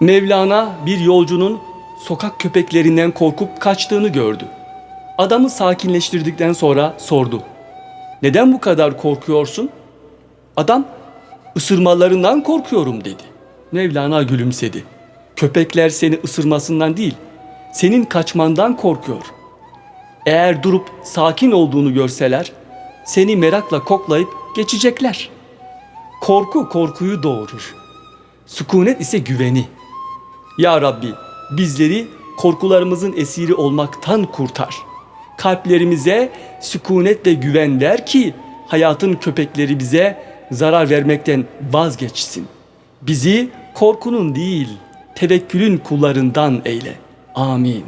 Mevlana bir yolcunun sokak köpeklerinden korkup kaçtığını gördü. Adamı sakinleştirdikten sonra sordu. Neden bu kadar korkuyorsun? Adam ısırmalarından korkuyorum dedi. Mevlana gülümsedi. Köpekler seni ısırmasından değil, senin kaçmandan korkuyor. Eğer durup sakin olduğunu görseler, seni merakla koklayıp geçecekler. Korku korkuyu doğurur. Sükunet ise güveni. Ya Rabbi bizleri korkularımızın esiri olmaktan kurtar. Kalplerimize sükunet ve güven ver ki hayatın köpekleri bize zarar vermekten vazgeçsin. Bizi korkunun değil tevekkülün kullarından eyle. Amin.